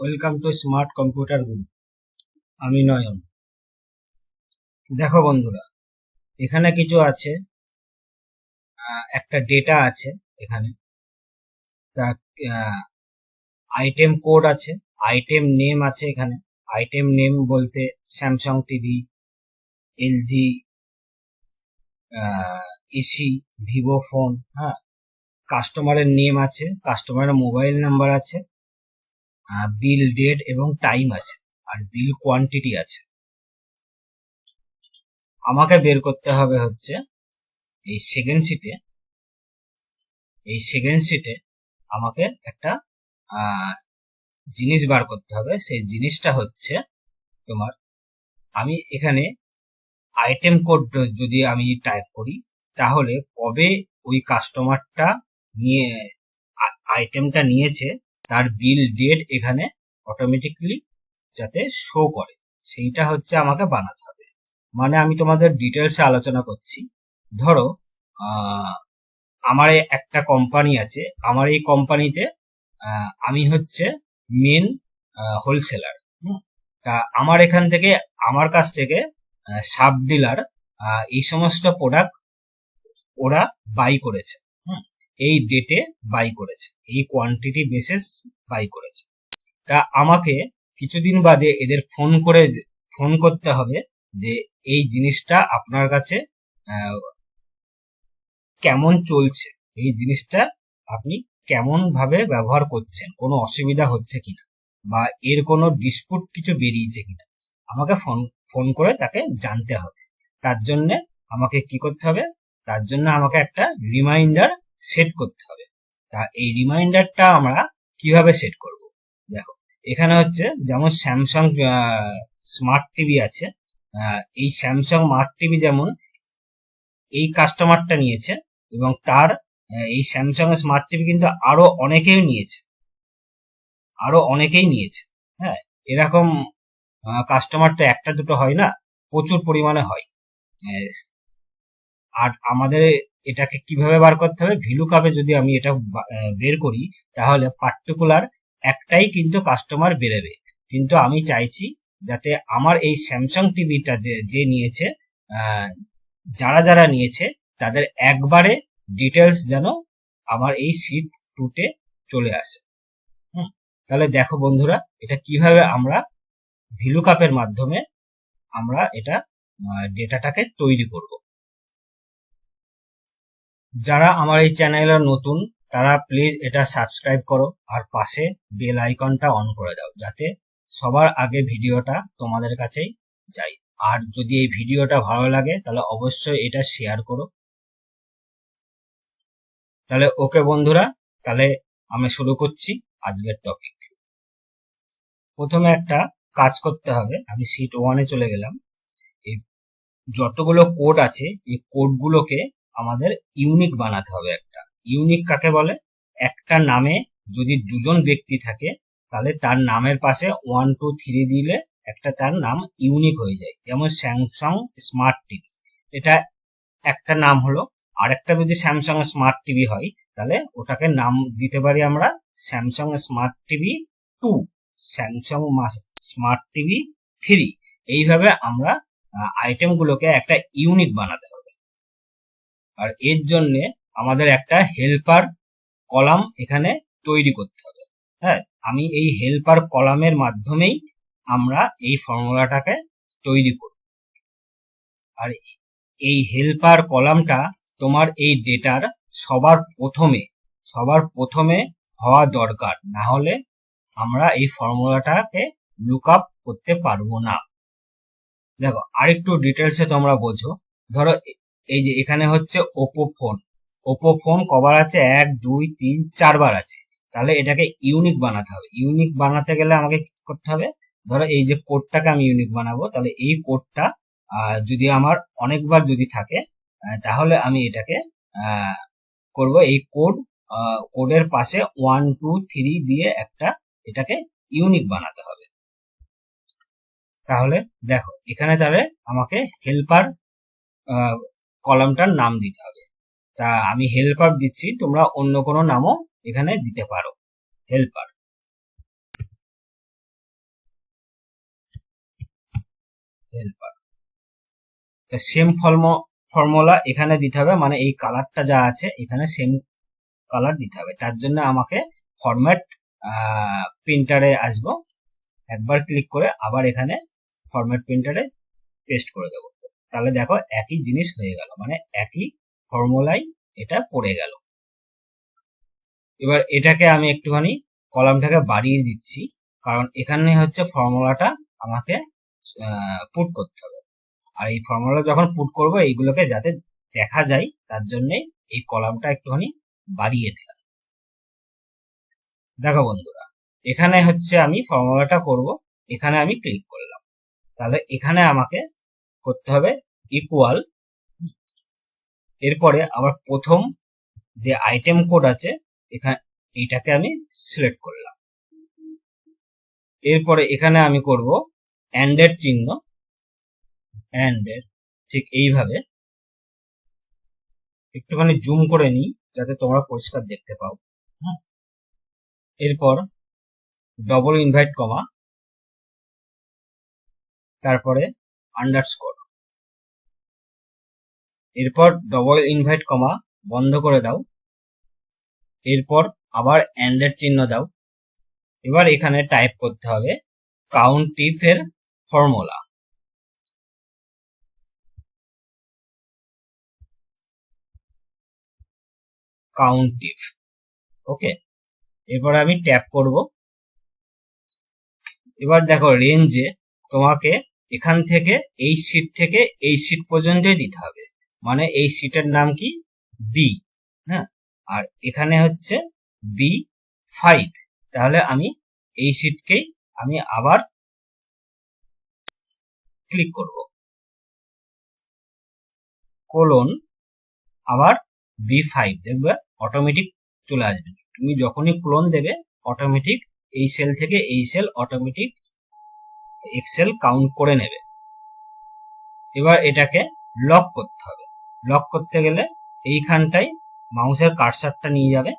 Welcome to smart computer group আমি নয়ন। দেখো বন্ধুরা, এখানে কিছু আছে একটা ডেটা আছে এখানে। তা আইটেম কোড আছে আইটেম নেম আছে এখানে। আইটেম নেম বলতে Samsung TV LG AC Vivo phone হ্যাঁ। কাস্টমারের নেম আছে কাস্টমারের মোবাইল নাম্বার আছে। বিল ডেট এবং টাইম আছে, আর বিল কোয়ান্টিটি আছে। আমাকে বের করতে হবে হচ্ছে এই সেকেন্ড সিটে এই সেকেন্ড সিটে আমাকে একটা জিনিস বার করতে হবে। সেই জিনিসটা হচ্ছে তোমার, আমি এখানে আইটেম কোড যদি আমি টাইপ করি, তাহলে কবে ওই কাস্টমারটা নিয়ে আইটেমটা নিয়েছে তার বিল ডেট এখানে অটোমেটিকলি যাতে শো করে। সেইটা হচ্ছে আমাকে বানাতে হবে। মানে আমি তোমাদের ডিটেলসে আলোচনা করছি। ধরো আমার একটা কোম্পানি আছে। আমার এই কোম্পানিতে আমি হচ্ছে মেন হোলসেলার তা আমার এখান থেকে, আমার কাছ থেকে সাব ডিলার এই সমস্ত প্রোডাক্ট ওরা বাই করেছে। এই ডেটে বাই করেছে। এই কোয়ান্টিটি বেসিস বাই করেছে। তা আমাকে কিছুদিন বাদে এদের ফোন করে ফোন করতে হবে যে, এই জিনিসটা আপনার কাছে কেমন চলছে? এই জিনিসটা আপনি কেমন ভাবে ব্যবহার করছেন? কোনো অসুবিধা হচ্ছে কিনা? বা এর কোনো ডিসপুট কিছু বেরিয়েছে কিনা? আমাকে ফোন ফোন করে তাকে জানতে হবে। তার জন্য আমাকে কি করতে হবে? তার জন্য আমাকে একটা রিমাইন্ডার সেট করতে হবে। তা এই রিমাইন্ডারটা আমরা কীভাবে সেট করব? দেখো, এখানে হচ্ছে যেমন স্যামসাং স্মার্ট টিভি আছে এই স্যামসাং স্মার্ট টিভি যেমন এই কাস্টমারটা নিয়েছে এবং তার এই স্যামসাং স্মার্ট টিভি কিন্তু আরও অনেকেই নিয়েছে। আরও অনেকেই নিয়েছে হ্যাঁ? এরকম কাস্টমার তো একটা দুটো হয় না, প্রচুর পরিমাণে হয়। আর আমাদের এটাকে কীভাবে বার করতে হবে? ভিলু কাপে যদি আমি এটা বের করি, তাহলে পার্টিকুলার একটাই কিন্তু কাস্টমার বেরোবে। কিন্তু আমি চাইছি যাতে আমার এই স্যামসাং টিভিটা যে যে নিয়েছে যারা যারা নিয়েছে, তাদের একবারে ডিটেলস যেন আমার এই সিট টুতে চলে আসে। হুম? তাহলে দেখো বন্ধুরা, এটা কীভাবে আমরা ভিলু কাপের মাধ্যমে আমরা এটা ডেটাটাকে তৈরি করব। যারা আমার এই চ্যানেলে নতুন, তারা প্লিজ এটা সাবস্ক্রাইব করো আর পাশে বেল আইকনটা অন করে দাও, যাতে সবার আগে ভিডিওটা তোমাদের কাছেই যায়। আর যদি এই ভিডিওটা ভালো লাগে, তাহলে অবশ্যই এটা শেয়ার করো। তাহলে ওকে বন্ধুরা, তাহলে আমি শুরু করছি আজকের টপিক প্রথমে একটা কাজ করতে হবে, আমি সিট ওয়ানে চলে গেলাম। এই যতগুলো কোড আছে, এই কোডগুলোকে আমাদের ইউনিক বানাতে হবে একটা। ইউনিক কাকে বলে? একটা নামে যদি দুজন ব্যক্তি থাকে, তাহলে তার নামের পাশে ওয়ান টু থ্রি দিলে একটা তার নাম ইউনিক হয়ে যায়। যেমন স্যামসাং স্মার্ট টিভি এটা একটা নাম হলো। আরেকটা যদি স্যামসাং স্মার্ট টিভি হয়, তাহলে ওটাকে নাম দিতে পারি আমরা Samsung smart TV two Samsung smart TV three এইভাবে আমরা আইটেমগুলোকে একটা ইউনিক বানাতে হবে। আর এর জন্য আমাদের একটা হেল্পার কলাম এখানে তৈরি করতে হবে। হ্যাঁ আমি এই হেল্পার কলামের মাধ্যমেই আমরা এই ফর্মুলাটাকে তৈরি করব। আর এই হেল্পার কলামটা তোমার এই ডেটার সবার প্রথমে সবার প্রথমে হওয়া দরকার। না হলে আমরা এই ফর্মুলাটাকে লুক আপ করতে পারব না। দেখো, আরেকটু ডিটেলসে তোমরা বোঝো। ধরো এই যে এখানে হচ্ছে ওপো ফোন ওপো ফোন কবার আছে এক, দুই, তিন, চারবার আছে। তাহলে এটাকে ইউনিক বানাতে হবে। ইউনিক বানাতে গেলে আমাকে কি করতে হবে? ধরো এই যে কোডটাকে আমি ইউনিক বানাবো, তাহলে এই কোডটা যদি আমার অনেকবার যদি থাকে তাহলে আমি এটাকে করব। এই কোড কোডের পাশে ওয়ান টু থ্রি দিয়ে একটা এটাকে ইউনিক বানাতে হবে। তাহলে দেখো, এখানে তাহলে আমাকে হেল্পার কলামটার নাম দিতে হবে। তা আমি হেল্পার দিচ্ছি, তোমরা অন্য কোনো নামও এখানে দিতে পারো। Helper helper same form formula এখানে দিতে হবে মানে এই কালারটা যা আছে, এখানে সেম কালার দিতে হবে। তার জন্য আমাকে ফরম্যাট প্রিন্টারে আসব। একবার ক্লিক করে আবার এখানে ফরম্যাট প্রিন্টারে পেস্ট করে দেবো। তাহলে দেখো একই জিনিস হয়ে গেল মানে একই ফর্মুলাই এটা পড়ে গেল। এবার এটাকে আমি একটুখানি কলামটাকে বাড়িয়ে দিচ্ছি, কারণ এখানে হচ্ছে ফর্মুলাটা আমাকে পুট করতে হবে। আর এই ফর্মুলা যখন পুট করব, এইগুলোকে যাতে দেখা যায়, তার জন্য এই কলামটা একটুখানি বাড়িয়ে দিলাম। দেখো বন্ধুরা, এখানে হচ্ছে আমি ফর্মুলাটা করব, এখানে আমি ক্লিক করলাম। তাহলে এখানে আমাকে করতে হবে ইকুয়াল এরপরে আবার প্রথম যে আইটেম কোড আছে, এখানে এইটাকে আমি সিলেক্ট করলাম। এরপরে এখানে আমি করব অ্যান্ডের চিহ্ন অ্যান্ডের ঠিক এইভাবে। একটুখানি জুম করে নিই, যাতে তোমরা পরিষ্কার দেখতে পাও। এরপর ডবল ইনভাইট কমা তারপরে আন্ডারস্কোর এরপর ডবল ইনভাইট কমা বন্ধ করে দাও। এরপর আবার অ্যান্ডের চিহ্ন দাও। এবার এখানে টাইপ করতে হবে কাউন্টিফের ফর্মুলা কাউন্টিফ ওকে এরপর আমি ট্যাপ করব। এবার দেখো রেঞ্জে তোমাকে এখান থেকে এই সিট থেকে এই সিট পর্যন্তই দিতে হবে। মানে এই সিটের নাম কি? বি হ্যাঁ? আর এখানে হচ্ছে বি ফাইভ তাহলে আমি এই সিটকেই আমি আবার ক্লিক করব। কোলন আবার বি ফাইভ দেখবে অটোমেটিক চলে আসবে। তুমি যখনই ক্লোন দেবে অটোমেটিক এই সেল থেকে এই সেল অটোমেটিক এক্সেল কাউন্ট করে নেবে। এবার এটাকে লক করতে হবে। লক করতে গেলে এইখানটায় মাউসের কারসারটা নিয়ে যাবে।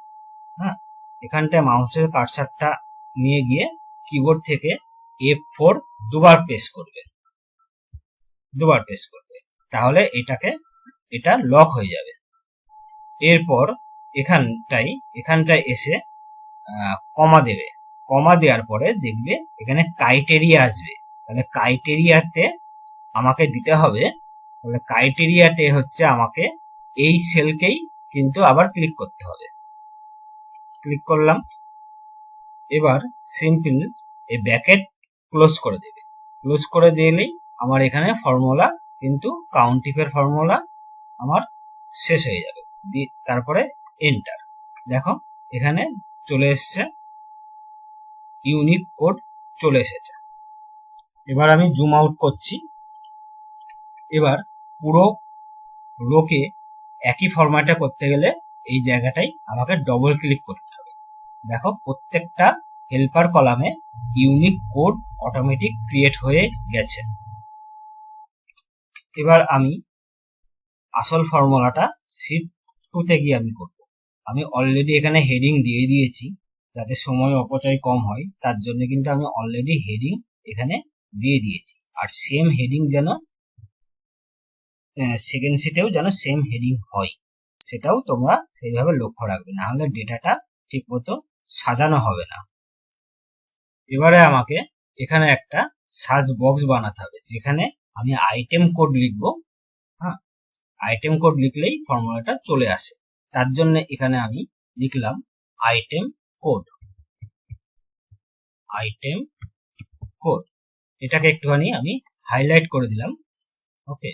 হ্যাঁ? এখানটায় মাউসের কারসারটা নিয়ে গিয়ে কিবোর্ড থেকে এফ ফোর দুবার প্রেস করবে। দুবার প্রেস করবে। তাহলে এটাকে, এটা লক হয়ে যাবে। এরপর এখানটাই এখানটায় এসে কমা দেবে। কমা দেওয়ার পরে দেখবে এখানে ক্রাইটেরিয়া আসবে। তাহলে ক্রাইটেরিয়াতে আমাকে দিতে হবে। তাহলে ক্রাইটেরিয়াতে হচ্ছে আমাকে এই সেলকেই কিন্তু আবার ক্লিক করতে হবে। ক্লিক করলাম। এবার সিম্পল এই ব্যাকেট ক্লোজ করে দেবে। ক্লোজ করে দিলেই আমার এখানে ফর্মুলা কিন্তু কাউন্টিফের ফর্মুলা আমার শেষ হয়ে যাবে। তারপরে এন্টার দেখো, এখানে চলে এসছে ইউনিক কোড চলে এসেছে। এবার আমি জুম আউট করছি। এবার পুরো রোকে একই ফরম্যাটে করতে গেলে এই জায়গাটাই আমাকে ডবল ক্লিক করতে হবে। দেখো, প্রত্যেকটা হেল্পার কলামে ইউনিক কোড অটোমেটিক ক্রিয়েট হয়ে গেছে। এবার আমি আসল ফর্মুলাটা সিট টুতে গিয়ে আমি করব। আমি অলরেডি এখানে হেডিং দিয়ে দিয়েছি। যাতে সময় অপচয় কম হয়, তার জন্য কিন্তু আমি অলরেডি হেডিং এখানে দিয়ে দিয়েছি। আর সেম হেডিং যেন সেকেন্ড সিটেও যেন সেম হেডিং হয়, সেটাও তোমরা সেইভাবে লক্ষ্য রাখবে। না হলে ডেটাটা ঠিক মতো সাজানো হবে না। এবারে আমাকে এখানে একটা সার্চ বক্স বানাতে হবে, যেখানে আমি আইটেম কোড লিখব। হ্যাঁ আইটেম কোড লিখলেই ফর্মুলাটা চলে আসে। তার জন্য এখানে আমি লিখলাম আইটেম কোড আইটেম কোড এটাকে একটুখানি আমি হাইলাইট করে দিলাম ওকে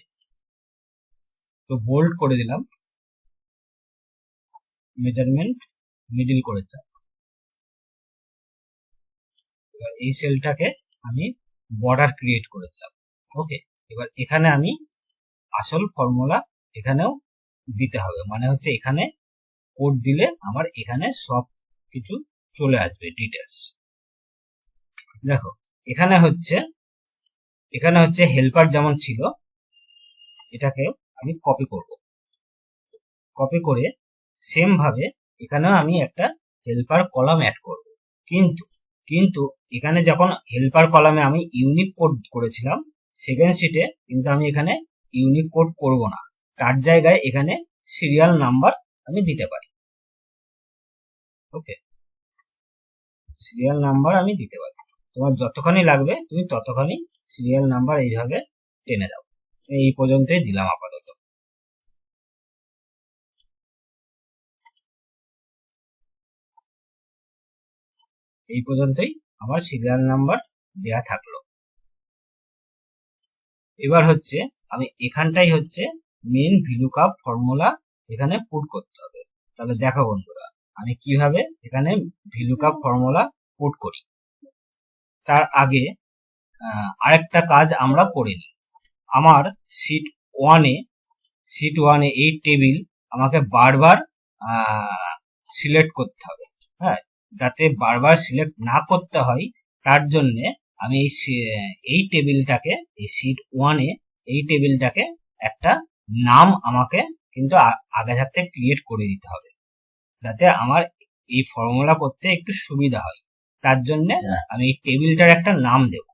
তো বোল্ড করে দিলাম মেজারমেন্ট মিডিল করে দিলাম। এবার এই সেলটাকে আমি বর্ডার ক্রিয়েট করে দিলাম ওকে এবার এখানে আমি আসল ফর্মুলা এখানেও দিতে হবে মানে হচ্ছে এখানে কোড দিলে আমার এখানে সব কিছু চলে আসবে ডিটেলস দেখো, এখানে হচ্ছে এখানে হচ্ছে হেল্পার যেমন ছিল, এটাকে আমি কপি করব। কপি করে সেম ভাবে এখানেও আমি একটা হেল্পার কলাম অ্যাড করব। কিন্তু কিন্তু এখানে যখন হেল্পার কলামে আমি ইউনিক কোড করেছিলাম সেকেন্ড সিটে কিন্তু আমি এখানে ইউনিক কোড করব না। তার জায়গায় এখানে সিরিয়াল নাম্বার আমি দিতে পারি। ওকে সিরিয়াল নাম্বার আমি দিতে পারি তোমার যতখানি লাগবে, তুমি ততখানি সিরিয়াল নাম্বার এইভাবে টেনে দাও। এই পর্যন্তই দিলাম আপাতত। এই পর্যন্তই আমার সিরিয়াল নাম্বার দেয়া থাকল। এবার হচ্ছে আমি এখানটাই হচ্ছে মেন ভিলুকাপ ফর্মুলা এখানে পুট করতে হবে। তাহলে দেখো বন্ধুরা। আমি কীভাবে এখানে ভিলুকাপ ফর্মুলা পুট করি? তার আগে আরেকটা কাজ আমরা করে নিই। আমার সিট ওয়ানে সিট ওয়ানে এই টেবিল আমাকে বারবার সিলেক্ট করতে হবে হ্যাঁ? যাতে বারবার সিলেক্ট না করতে হয়, তার জন্যে আমি এই টেবিলটাকে এই সিট ওয়ানে এই টেবিলটাকে একটা নাম আমাকে কিন্তু আগে থাকতে ক্রিয়েট করে দিতে হবে। যাতে আমার এই ফর্মুলা করতে একটু সুবিধা হয়। তার জন্য হ্যাঁ। আমি এই টেবিলটার একটা নাম দেব।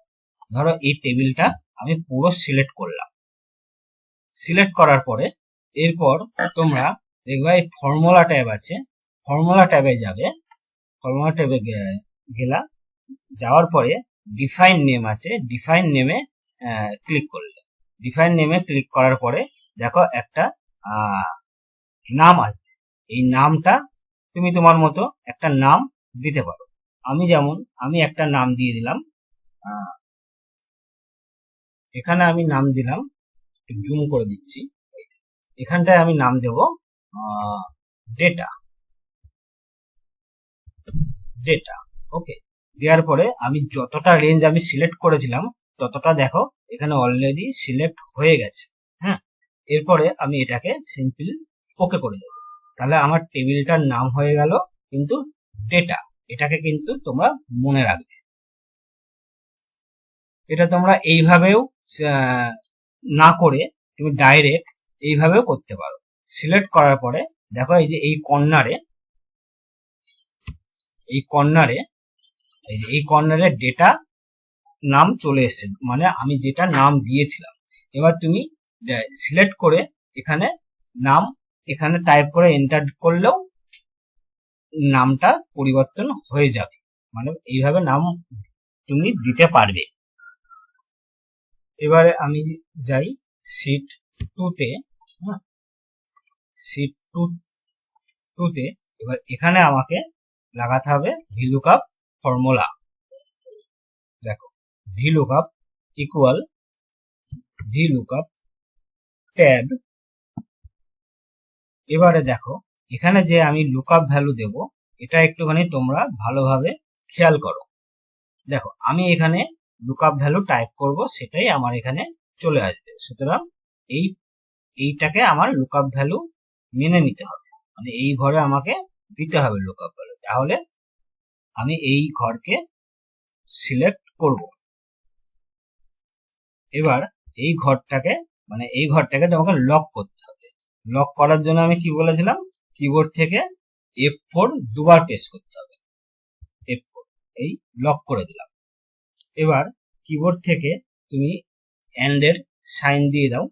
ধরো এই টেবিলটা আমি পুরো সিলেক্ট করলাম। সিলেক্ট করার পরে এরপর তোমরা দেখবে এই ফর্মুলা ট্যাব আছে। ফর্মুলা ট্যাবে যাবে। ফর্মুলা ট্যাবে গেলা। যাওয়ার পরে ডিফাইন নেম আছে। ডিফাইন নেমে ক্লিক করলে। ডিফাইন নেমে ক্লিক করার পরে দেখো একটা আহ, নাম আসবে। এই নামটা তুমি তোমার মতো একটা নাম দিতে পারো। আমি যেমন, আমি একটা নাম দিয়ে দিলাম এখানে আমি নাম দিলাম, একটু জুম করে দিচ্ছি। এখানটায় আমি নাম দেব ডেটা। ডেটা, ওকে। দেওয়ার পরে আমি যতটা রেঞ্জ আমি সিলেক্ট করেছিলাম, ততটা দেখো, এখানে অলরেডি সিলেক্ট হয়ে গেছে হ্যাঁ। এরপরে আমি এটাকে সিম্পল ওকে করে দেবো। তাহলে আমার টেবিলটার নাম হয়ে গেল কিন্তু ডেটা এটাকে কিন্তু তোমরা মনে রাখবে। এটা তোমরা এইভাবেও না করে তুমি ডাইরেক্ট এইভাবেও করতে পারো। সিলেক্ট করার পরে দেখো এই যে এই কর্নারে এই কর্নারে এই যে এই কর্নারে ডেটা নাম চলে এসেছে। মানে আমি যেটা নাম দিয়েছিলাম, এবার তুমি সিলেক্ট করে এখানে নাম এখানে টাইপ করে এন্টার করলেও নামটা পরিবর্তন হয়ে যাবে। মানে এইভাবে নাম তুমি দিতে পারবে। এবারে আমি যাই সিট টুতে হ্যাঁ? সিট টু টুতে এবার এখানে আমাকে লাগাতে হবে ভিলুকাপ ফর্মুলা দেখো ভিলুকাপ ইকুয়াল ভিলুকাপ ট্যাব এবারে দেখো, এখানে যে আমি লুকআপ ভ্যালু দেব, এটা একটুখানি তোমরা ভালোভাবে খেয়াল করো। দেখো, আমি এখানে লুকআপ ভ্যালু টাইপ করব, সেটাই আমার এখানে চলে আসবে। সুতরাং এই, এইটাকে আমার লুকআপ ভ্যালু মেনে নিতে হবে। মানে এই ঘরে আমাকে দিতে হবে লুকআপ ভ্যালু তাহলে আমি এই ঘরকে সিলেক্ট করব। এবার এই ঘরটাকে মানে এই ঘরটাকে তোমাকে লক করতে হবে। লক করার জন্য আমি কি বলেছিলাম? কিবোর্ড থেকে এফ ফোর দুবার প্রেস করতে হবে। এফ ফোর এই লক করে দিলাম। এবার কিবোর্ড থেকে তুমি অ্যান্ডের সাইন দিয়ে দাও।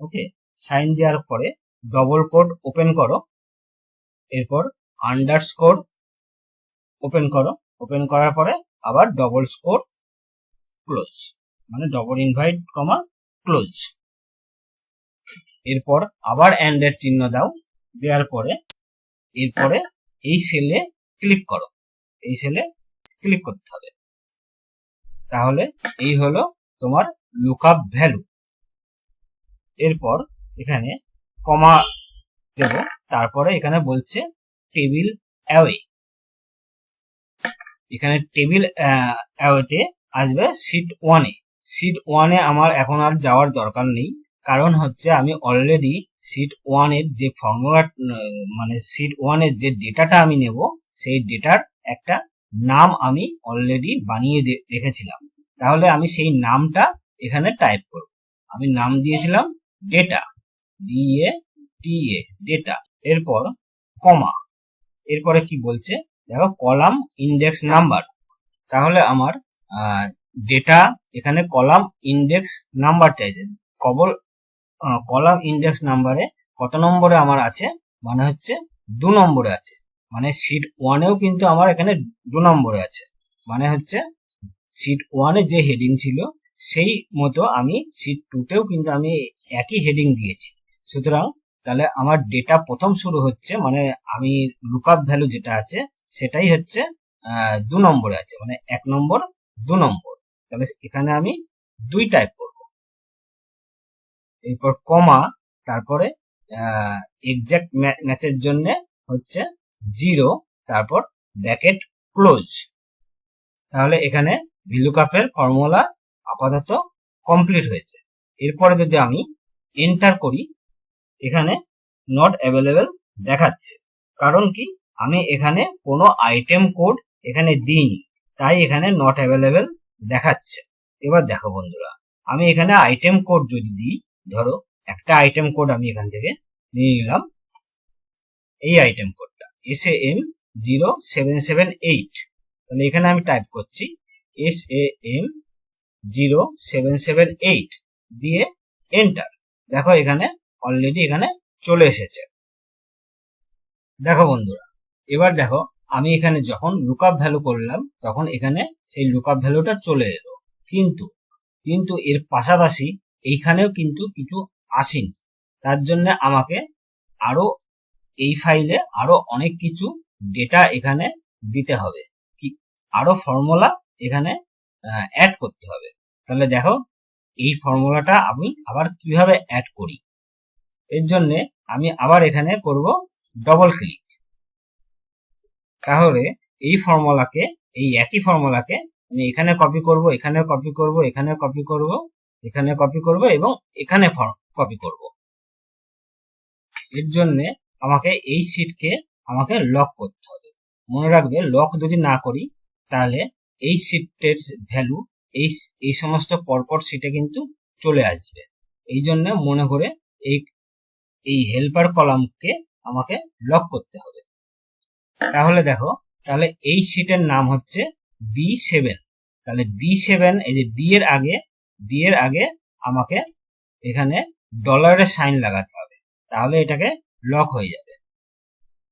ওকে সাইন দেওয়ার পরে ডবল কোড ওপেন করো। এরপর আন্ডারস্কোর ওপেন করো। ওপেন করার পরে আবার ডবল স্কোর ক্লোজ মানে ডবল ইনভাইট কমা ক্লোজ এরপর আবার অ্যান্ড এর চিহ্ন দাও, দেওয়ার পরে এরপরে এই সেলে ক্লিক করো। এই সেলে ক্লিক করতে হবে। তাহলে এই হলো তোমার লুকআপ ভ্যালু এরপর এখানে কমা দেব, তারপরে এখানে বলছে টেবিল অ্যাওয়ে এখানে টেবিল অ্যাওয়েতে আসবে সিট ওয়ানে সিট ওয়ানে আমার এখন আর যাওয়ার দরকার নেই। কারণ হচ্ছে আমি অলরেডি সিট ওয়ানের যে ফর্মুলা মানে সিট ওয়ানের যে ডেটাটা আমি নেব, সেই ডেটার একটা নাম আমি অলরেডি বানিয়ে রেখেছিলাম। তাহলে আমি সেই নামটা এখানে টাইপ করব। আমি নাম দিয়েছিলাম ডেটা ডিএ টিএ ডেটা এরপর কমা এরপরে কি বলছে? দেখো কলাম ইন্ডেক্স নাম্বার তাহলে আমার ডেটা এখানে কলাম ইন্ডেক্স নাম্বার চাইছে। কবল কলাম ইন্ডেক্স নাম্বারে কত নম্বরে আমার আছে? মানে হচ্ছে দু নম্বরে আছে। মানে সিট ওয়ানেও কিন্তু আমার এখানে দু নম্বরে আছে। মানে হচ্ছে সিট ওয়ানে যে হেডিং ছিল, সেই মতো আমি সিট টুতেও কিন্তু আমি একই হেডিং দিয়েছি। সুতরাং তাহলে আমার ডেটা প্রথম শুরু হচ্ছে মানে আমি লুকআপ ভ্যালু যেটা আছে, সেটাই হচ্ছে দু নম্বরে আছে। মানে এক নম্বর, দু নম্বর। তাহলে এখানে আমি দুই টাইপ করব। এরপর কমা তারপরে এক্সাক্ট ম্যাচের জন্য হচ্ছে জিরো তারপর ব্র্যাকেট ক্লোজ তাহলে এখানে ভিলুকাপের ফর্মুলা আপাতত কমপ্লিট হয়েছে। এরপরে যদি আমি এন্টার করি, এখানে নট অ্যাভেলেবেল দেখাচ্ছে। কারণ কি? আমি এখানে কোনো আইটেম কোড এখানে দিইনি, তাই এখানে নট অ্যাভেলেবেল দেখাচ্ছে। এবার দেখো বন্ধুরা, আমি এখানে আইটেম কোড যদি দিই ধরো, একটা আইটেম কোড আমি এখান থেকে নিয়ে নিলাম। এই আইটেম কোডটা S A M zero seven seven eight তাহলে এখানে আমি টাইপ করছি S A M zero seven seven eight দিয়ে এন্টার দেখো এখানে অলরেডি এখানে চলে এসেছে। দেখো বন্ধুরা, এবার দেখো, আমি এখানে যখন লুকআপ ভ্যালু করলাম, তখন এখানে সেই লুকআপ ভ্যালুটা চলে এলো। কিন্তু কিন্তু এর পাশাপাশি এইখানেও কিন্তু কিছু আসেনি। তার জন্য আমাকে আরও এই ফাইলে আরও অনেক কিছু ডেটা এখানে দিতে হবে। কি, আরও ফর্মুলা এখানে অ্যাড করতে হবে। তাহলে দেখো, এই ফর্মুলাটা আমি আবার কীভাবে অ্যাড করি? এর জন্য আমি আবার এখানে করব ডবল ক্লিক তাহলে এই ফর্মুলাকে এই একই ফর্মুলাকে আমি এখানে কপি করব, এখানে কপি করব, এখানে কপি করব। এখানে কপি করব এবং এখানে কপি করব। এর জন্য আমাকে এই সিটকে আমাকে লক করতে হবে। মনে রাখবে লক যদি না করি, তাহলে এই সিটের ভ্যালু এই এই সমস্ত পরপর সিটে কিন্তু চলে আসবে। এই জন্য মনে করে এই এই হেল্পার কলামকে আমাকে লক করতে হবে। তাহলে দেখো, তাহলে এই সিটের নাম হচ্ছে বি সেভেন তাহলে বি সেভেন এই যে বি এর আগে বি এর আগে আমাকে এখানে ডলারের সাইন লাগাতে হবে। তাহলে এটাকে লক হয়ে যাবে।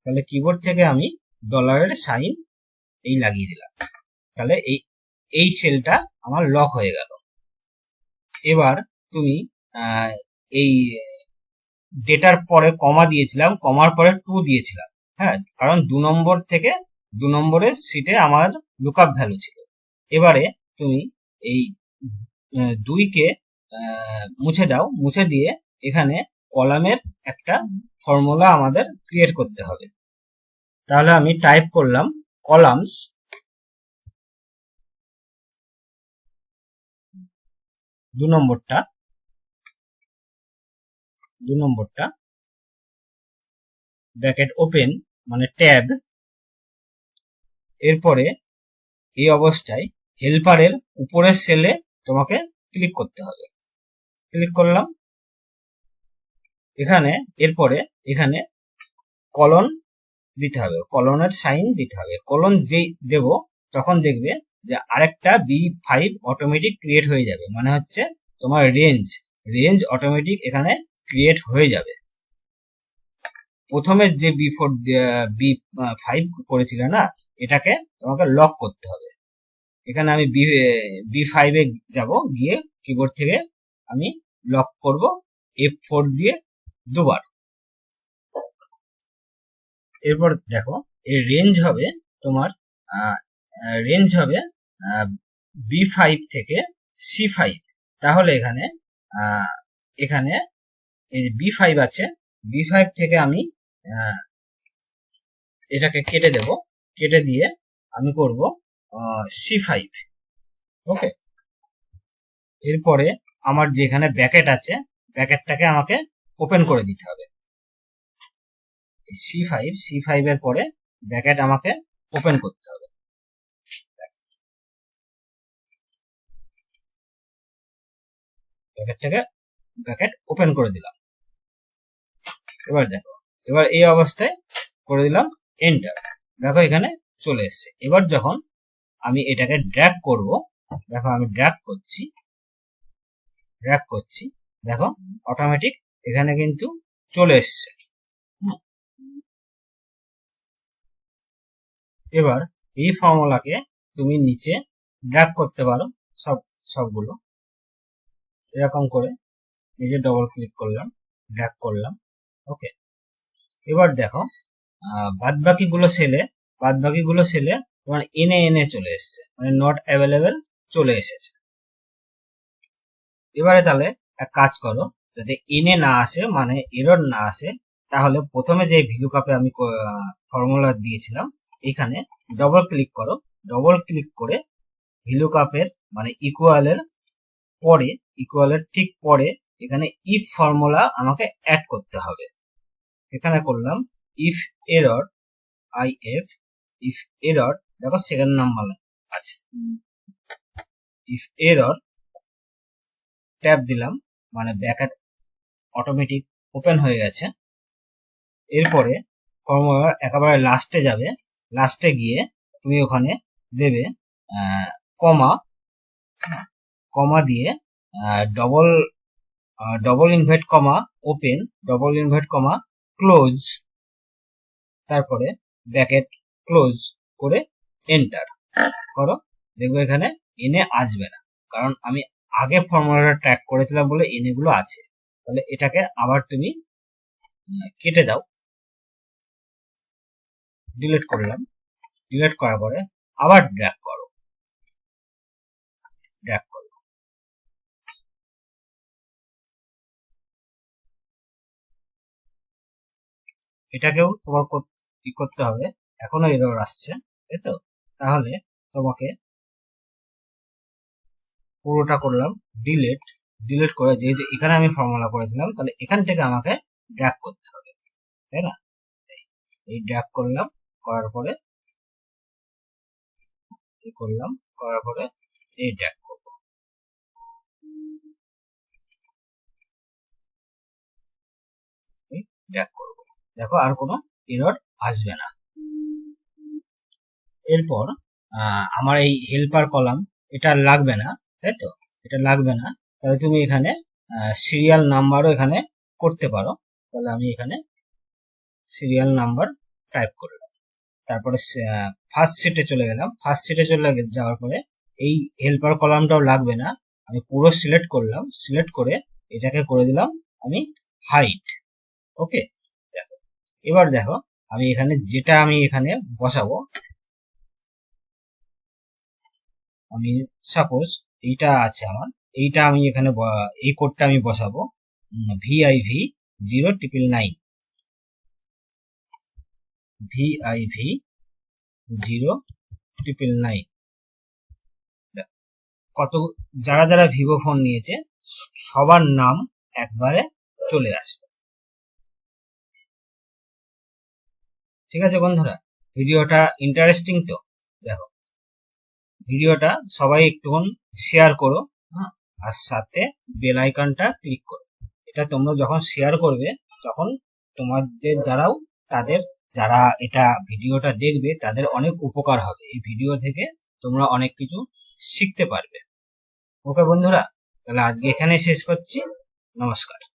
তাহলে কিবোর্ড থেকে আমি ডলারের সাইন এই লাগিয়ে দিলাম। তাহলে এই এই সেলটা আমার লক হয়ে গেল। এবার তুমি এই ডেটার পরে কমা দিয়েছিলাম কমার পরে টু দিয়েছিলাম। হ্যাঁ কারণ দু নম্বর থেকে দু নম্বরের সিটে আমার লুকআপ ভ্যালু ছিল। এবারে তুমি এই দুইকে মুছে দাও, মুছে দিয়ে এখানে কলামের একটা ফর্মুলা আমাদের ক্রিয়েট করতে হবে। তাহলে আমি টাইপ করলাম কলামস দু নম্বরটা। দু নম্বরটা। ব্র্যাকেট ওপেন মানে ট্যাব এরপরে এই অবস্থায় হেল্পারের উপরের সেলে তোমাকে ক্লিক করতে হবে। ক্লিক করলাম। এখানে, এরপরে এখানে কলন দিতে হবে। কলনের সাইন দিতে হবে। কলন যেই দেব, তখন দেখবে যে আরেকটা বি ফাইভ অটোমেটিক ক্রিয়েট হয়ে যাবে। মানে হচ্ছে তোমার রেঞ্জ রেঞ্জ অটোমেটিক এখানে ক্রিয়েট হয়ে যাবে। প্রথমে যে বি ফোর বি ফাইভ করেছিলে না, এটাকে তোমাকে লক করতে হবে। এখানে আমি বি বি ফাইভে যাব, গিয়ে কিবোর্ড থেকে আমি লক করব এফ ফোর দিয়ে দুবার। এরপর দেখো, এর রেঞ্জ হবে তোমার রেঞ্জ হবে বি ফাইভ থেকে সি ফাইভ তাহলে এখানে এখানে এই বি ফাইভ আছে বি ফাইভ থেকে আমি এটাকে কেটে দেব, কেটে দিয়ে আমি করব সি ফাইভ ওকে এরপরে আমার যেখানে ব্যাকেট আছে ব্যাকেটটাকে আমাকে ওপেন করে দিতে হবে। সি ফাইভ সি ফাইভ এর পরে ব্যাকেট আমাকে ওপেন করতে হবে। ব্যাকেটটাকে ব্যাকেট ওপেন করে দিলাম। এবার দেখো, এবার এই অবস্থায় করে দিলাম এন্টার দেখো এখানে চলে এসছে। এবার যখন আমি এটাকে ড্র্যাগ করব। দেখো আমি ড্র্যাগ করছি। ড্র্যাগ করছি। দেখো অটোমেটিক এখানে কিন্তু চলে এসছে। এবার এই ফর্মুলাকে তুমি নিচে ড্র্যাগ করতে পারো, সব, সবগুলো। এরকম করে নিজে ডবল ক্লিক করলাম ড্র্যাগ করলাম ওকে এবার দেখো বাদ বাকিগুলো সেলে বাদবাকিগুলো সেলে তোমার এনে এনে চলে এসছে মানে নট অ্যাভেলেবেল চলে এসেছে। এবারে তাহলে এক কাজ করো, যাতে এনে না আসে মানে এরর না আসে, তাহলে প্রথমে যে ভিলু কাপে আমি ফর্মুলা দিয়েছিলাম, এখানে ডবল ক্লিক করো ডবল ক্লিক করে ভিলু কাপের মানে ইকুয়ালের পরে ইকুয়ালের ঠিক পরে এখানে ইফ ফর্মুলা আমাকে অ্যাড করতে হবে। এখানে করলাম if error I F if error দেখো সেকেন্ড নাম্বার আছে। ইফ এরর ট্যাব দিলাম মানে ব্যাকেট অটোমেটিক ওপেন হয়ে গেছে। এরপরে ফর্মুলা একেবারে লাস্টে যাবে। লাস্টে গিয়ে তুমি ওখানে দেবে কমা কমা দিয়ে double double invert comma open double invert comma close তারপরে ব্যাকেট ক্লোজ করে এন্টার করো। দেখবে এখানে এনে আসবে না। কারণ আমি আগে ফর্মুলাটা ট্র্যাক করেছিলাম বলে এনে গুলো আছে। তাহলে এটাকে আবার তুমি কেটে দাও। ডিলিট করলাম ডিলিট করার পরে আবার ড্র্যাগ করো। ড্র্যাগ করো। এটাকেও তোমার করতে হবে। এখনও এরর আসছে, তাই তো? তাহলে তোমাকে পুরোটা করলাম ডিলেট ডিলেট করে যেহেতু এখানে আমি ফর্মুলা করেছিলাম, তাহলে এখান থেকে আমাকে ড্র্যাগ করতে হবে, তাই না? এই ড্র্যাগ করলাম, করার পরে করলাম, করার পরে এই ড্র্যাগ করব। ড্র্যাগ করব। দেখো আর কোনো এরর আসবে না। এরপর আমার এই হেল্পার কলাম এটা লাগবে না, তাই তো? এটা লাগবে না। তাহলে তুমি এখানে সিরিয়াল নাম্বারও এখানে করতে পারো। তাহলে আমি এখানে সিরিয়াল নাম্বার টাইপ করলাম তারপরে ফার্স্ট সিটে চলে গেলাম। ফার্স্ট সিটে চলে যাওয়ার পরে এই হেল্পার কলামটাও লাগবে না। আমি পুরো সিলেক্ট করলাম। সিলেক্ট করে এটাকে করে দিলাম আমি হাইট ওকে দেখো। এবার দেখো, আমি এখানে যেটা আমি এখানে বসাবো আমি সাপোজ এইটা আছে আমার, এইটা আমি এখানে এই কোডটা আমি বসাবো VIV zero triple nine VIV zero triple nine কত, যারা যারা ভিভো ফোন নিয়েছে, সবার নাম একবারে চলে আসবে। ঠিক আছে বন্ধুরা, ভিডিওটা ইন্টারেস্টিং তো? দেখো ভিডিওটা সবাই একটুক্ষণ শেয়ার করো হ্যাঁ? আর সাথে বেল আইকনটা ক্লিক করো। এটা তোমরা যখন শেয়ার করবে, তখন তোমাদের দ্বারাও তাদের যারা এটা ভিডিওটা দেখবে, তাদের অনেক উপকার হবে। এই ভিডিও থেকে তোমরা অনেক কিছু শিখতে পারবে। ওকে বন্ধুরা, তাহলে আজকে এখানে শেষ করছি। নমস্কার।